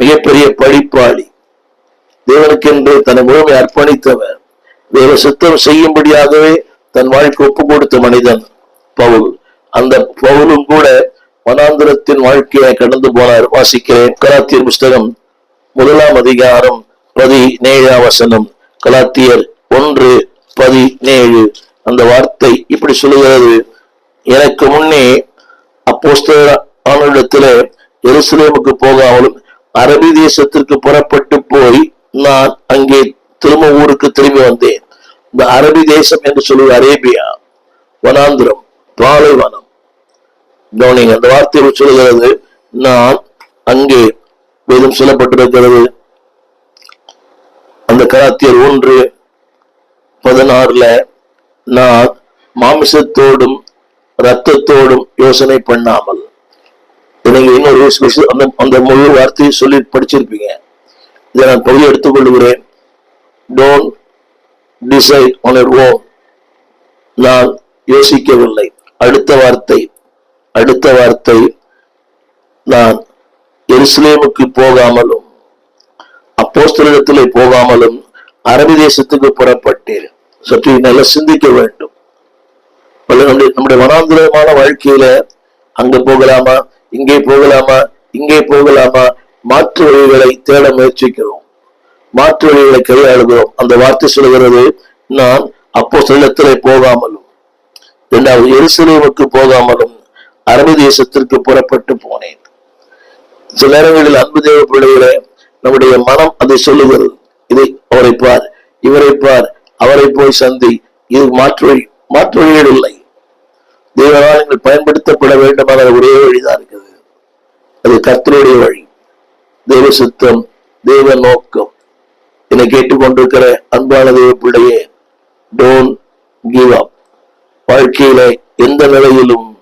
மிகப்பெரிய படிப்பாளி. தேவனுக்கென்று தன்னை முழுமை அர்ப்பணித்தவன் தேவ சித்தம் செய்யும்படியாகவே தன் வாழ்க்கை ஒப்பு கொடுத்த மனிதன் பவுல். அந்த பவுலும் கூட வனாந்திரத்தின் வாழ்க்கையை கடந்து போனார். வாசிக்கிறேன். கலாத்தியர் புஸ்தகம் முதலாம் அதிகாரம் பதினேழாம் வசனம். கலாத்தியர் ஒன்று பதினேழு. அந்த வார்த்தை இப்படி சொல்லுகிறது. எனக்கு முன்னே அப்போஸ்தல ஆனிடத்துல எருசலேமுக்கு போகாமலும் அரபி தேசத்திற்கு புறப்பட்டு போய் நான் அங்கே திரும்ப ஊருக்கு திரும்பி வந்தேன். இந்த அரபி தேசம் என்று சொல்லுவது அரேபியா வனாந்திரம் பாலைவனம். கவனிங்க அந்த வார்த்தை சொல்லுகிறது நான் அங்கே வேதம் சொல்லப்பட்டிருக்கிறது. அந்த கராத்தியர் ஒன்று பதினாறுல நான் மாமிசத்தோடும் இரத்தத்தோடும் யோசனை பண்ணாமல் நீங்க இன்னொரு அந்த அந்த முழு வார்த்தையை சொல்லி படிச்சிருப்பீங்க. இதை நான் பகுதி எடுத்துக்கொள்கிறேன். Don't decide on your own நான் யோசிக்கவில்லை. அடுத்த வார்த்தை அடுத்த வார்த்தை நான் எருசலேமுக்கு போகாமலும் அப்போஸ்தலத்திலே போகாமலும் அரபி தேசத்துக்கு புறப்பட்டேன். சற்று நல்லா சிந்திக்க வேண்டும். நம்முடைய நம்முடைய வனாந்திரமான வாழ்க்கையில அங்க போகலாமா? இங்கே போகலாமா? இங்கே போகலாமா? மாற்று வழிகளை தேட முயற்சிக்கிறோம். மாற்று வழிகளை கையாளுகிறோம். அந்த வார்த்தை சொல்கிறது நான் அப்போ செல்லத்திலே போகாமலும் இரண்டாவது எருசலேமுக்கு போகாமலும் அரபு தேசத்திற்கு புறப்பட்டு போனேன். சில நேரங்களில் அன்பு தேவ பிள்ளைகளே நம்முடைய மனம் அதை சொல்லுகிறது. இதை அவரை பார் இவரை பார் அவரை போய் சந்தி. இது மாற்று வழி மாற்று வழிகள் இல்லை. தேவனால் நீங்கள் பயன்படுத்தப்பட வேண்டுமான ஒரே வழிதான் அது கர்த்தருடைய வழி. தேவ சித்தம் தேவ நோக்கம். என்னை கேட்டுக்கொண்டிருக்கிற அன்பான தேவ பிள்ளையே டோன்ட் கிவ் அப் வாழ்க்கையில எந்த நிலையிலும்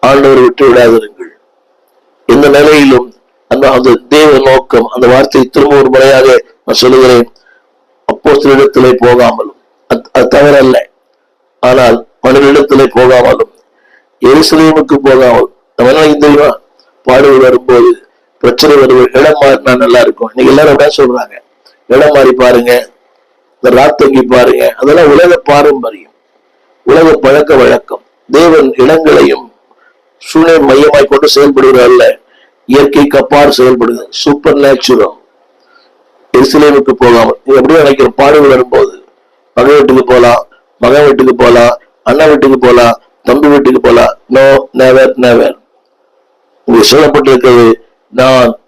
ஆண்டவர் விட்டு விடாதிருங்கள். எந்த நிலையிலும் அந்த அந்த தேவ நோக்கம் அந்த வார்த்தை திரும்ப ஒரு முறையாக நான் சொல்லுகிறேன். அப்போ இடத்திலே போகாமலும். அது- அது தவறல்ல. ஆனால் மனிதனிடத்திலே போகாமலும். எருசலேமுக்கு போகாமல் நம்ம என்ன தெரியுமா? பாடுகள் வரும்போது பிரச்சனை வருவது இடம் மாறினா நல்லா இருக்கும். இன்னைக்கு எல்லாரும் அப்படியே சொல்றாங்க. இடம் மாறி பாருங்க. இந்த ராத்தங்கி பாருங்க. அதெல்லாம் உலக பாரம்பரியம். உலக பழக்க வழக்கம். தேவன் இடங்களையும் சூழ்நிலை மையமாய் கொண்டு செயல்படுகிறார் அல்ல. இயற்கைக்கு அப்பாறு செயல்படுகிறது சூப்பர் நேச்சுரல் எருசலேமுக்கு போகாமல். நீ எப்படியும் நினைக்கிற பாடுகள் வரும்போது மகன் வீட்டுக்கு போகலாம் மகன் வீட்டுக்கு போகலாம் அண்ணன் வீட்டுக்கு போகலாம் தம்பி வீட்டுக்கு போகலாம் நோ நெவர் நெவர் உங்களுக்கு சொல்லப்பட்டிருக்கிறது. நான்